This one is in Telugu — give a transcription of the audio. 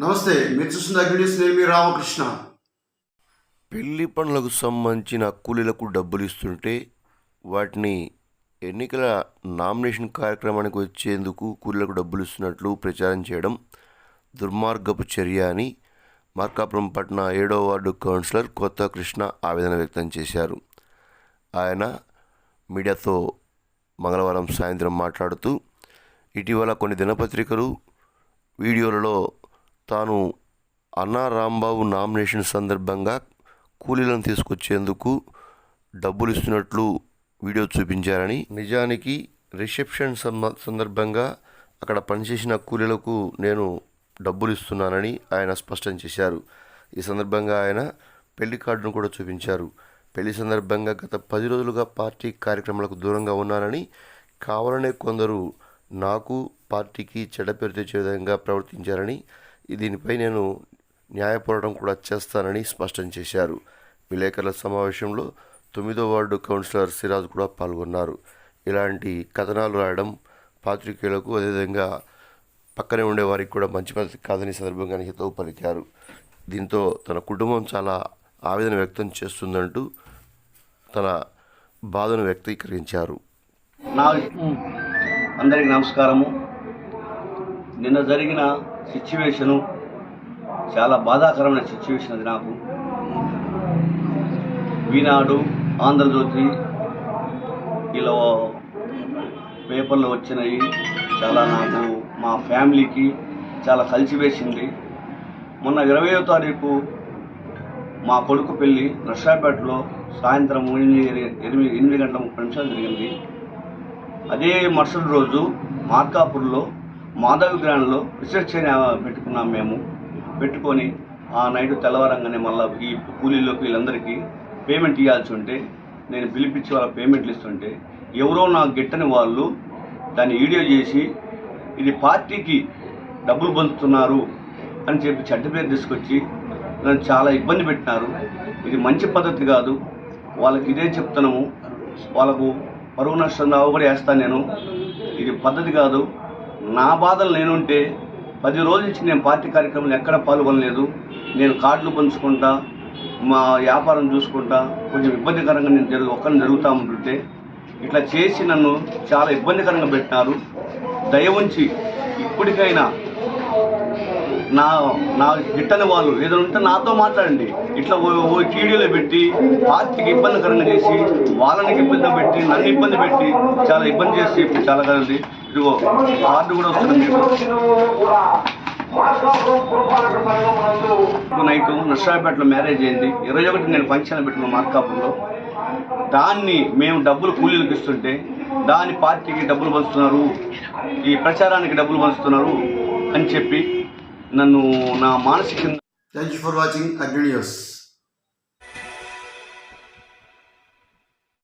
నమస్తే మీరు చూస్తున్న అగ్నిస్ నేను రామకృష్ణ. పెళ్ళి పనులకు సంబంధించిన కూలీలకు డబ్బులు ఇస్తుంటే వాటిని ఎన్నికల నామినేషన్ కార్యక్రమానికి వచ్చేందుకు కూలీలకు డబ్బులు ఇస్తున్నట్లు ప్రచారం చేయడం దుర్మార్గపు చర్య అని మార్కాపురం పట్టణ ఏడో వార్డు కౌన్సిలర్ కొత్త కృష్ణ ఆవేదన వ్యక్తం చేశారు. ఆయన మీడియాతో మంగళవారం సాయంత్రం మాట్లాడుతూ ఇటీవల కొన్ని దినపత్రికలు వీడియోలలో తాను అన్నా రాంబాబు నామినేషన్ సందర్భంగా కూలీలను తీసుకొచ్చేందుకు డబ్బులు ఇస్తున్నట్లు వీడియో చూపించారని నిజానికి రిసెప్షన్ సంద- సందర్భంగా అక్కడ పనిచేసిన కూలీలకు నేను డబ్బులు ఇస్తున్నానని ఆయన స్పష్టం చేశారు. ఈ సందర్భంగా ఆయన పెళ్ళి కార్డును కూడా చూపించారు. పెళ్ళి సందర్భంగా గత పది రోజులుగా పార్టీ కార్యక్రమాలకు దూరంగా ఉన్నానని కావాలనే కొందరు నాకు పార్టీకి చెడ్డ పేరు తెచ్చే విధంగా ప్రవర్తించారని దీనిపై నేను న్యాయ పోరాటం కూడా చేస్తానని స్పష్టం చేశారు. విలేకరుల సమావేశంలో తొమ్మిదో వార్డు కౌన్సిలర్ సిరాజ్ కూడా పాల్గొన్నారు. ఇలాంటి కథనాలు రాయడం పాత్రికేయులకు అదేవిధంగా పక్కనే ఉండే వారికి కూడా మంచి పద్ధతి కాదని సందర్భంగా హితవు పలికారు దీంతో తన కుటుంబం చాలా ఆవేదన వ్యక్తం చేస్తుందంటూ తన బాధను వ్యక్తీకరించారు. నా అందరికి నమస్కారము. నిన్న జరిగిన సిచ్యువేషను చాలా బాధాకరమైన సిచ్యువేషన్ అది నాకు. ఈనాడు ఆంధ్రజ్యోతి ఇలా పేపర్లు వచ్చినాయి చాలా నాకు మా ఫ్యామిలీకి చాలా కలిసివేసింది మొన్న ఇరవయో తారీఖు మా కొడుకు పెళ్ళి నర్సాపేటలో సాయంత్రం ఎనిమిది ఎనిమిది ఎనిమిది గంటల ముప్పై నిమిషాలు జరిగింది. అదే మరుసటి రోజు మార్కాపూర్లో మాధవి గ్రాండ్లో రీసెర్చ్ అని పెట్టుకున్నాం మేము. పెట్టుకొని ఆ నైట్ తెల్లవారంగానే మళ్ళీ ఈ కూలీలోకి వీళ్ళందరికీ పేమెంట్ ఇవ్వాల్సి ఉంటే నేను పిలిపించి వాళ్ళ పేమెంట్లు ఇస్తుంటే ఎవరో నాకు గిట్టని వాళ్ళు దాన్ని వీడియో చేసి ఇది పార్టీకి డబ్బులు పంచుతున్నారు అని చెప్పి చెడ్డ పేరు తీసుకొచ్చి నన్ను చాలా ఇబ్బంది పెట్టినారు. ఇది మంచి పద్ధతి కాదు. వాళ్ళకి ఇదే చెప్తున్నాము. వాళ్ళకు పరువు నష్టం దావా కూడా వేస్తాను నేను. ఇది పద్ధతి కాదు. నా బాధలు నేనుంటే పది రోజుల నుంచి నేను పార్టీ కార్యక్రమంలో ఎక్కడ పాల్గొనలేదు. నేను కార్డులు పంచుకుంటా మా వ్యాపారం చూసుకుంటా కొంచెం ఇబ్బందికరంగా నేను జరుగు ఒక్కరిని జరుగుతూ ఉంటుంటే ఇట్లా చేసి నన్ను చాలా ఇబ్బందికరంగా పెట్టినారు. దయ ఉంచి ఇప్పటికైనా నా నా గిట్టని వాళ్ళు ఏదైనా ఉంటే నాతో మాట్లాడండి. ఇట్లా ఓ- ఓ పెట్టి పార్టీకి ఇబ్బందికరంగా చేసి వాళ్ళని ఇబ్బంది పెట్టి నన్ను ఇబ్బంది పెట్టి చాలా ఇబ్బంది చేసి ఇప్పుడు చాలా కదండి. ఇదిగో కార్డు కూడా వస్తుంది నైట్ నర్సాపేటలో మ్యారేజ్ అయింది. ఇరవై ఒకటి నేను ఫంక్షన్ పెట్టిన మార్కాపుల్లో దాన్ని మేము డబ్బులు కూలీలకు ఇస్తుంటే దాని పార్టీకి డబ్బులు పంచుతున్నారు ఈ ప్రచారానికి డబ్బులు పంచుతున్నారు అని చెప్పి నన్ను నా మానసికంగా thank you for watching Agni news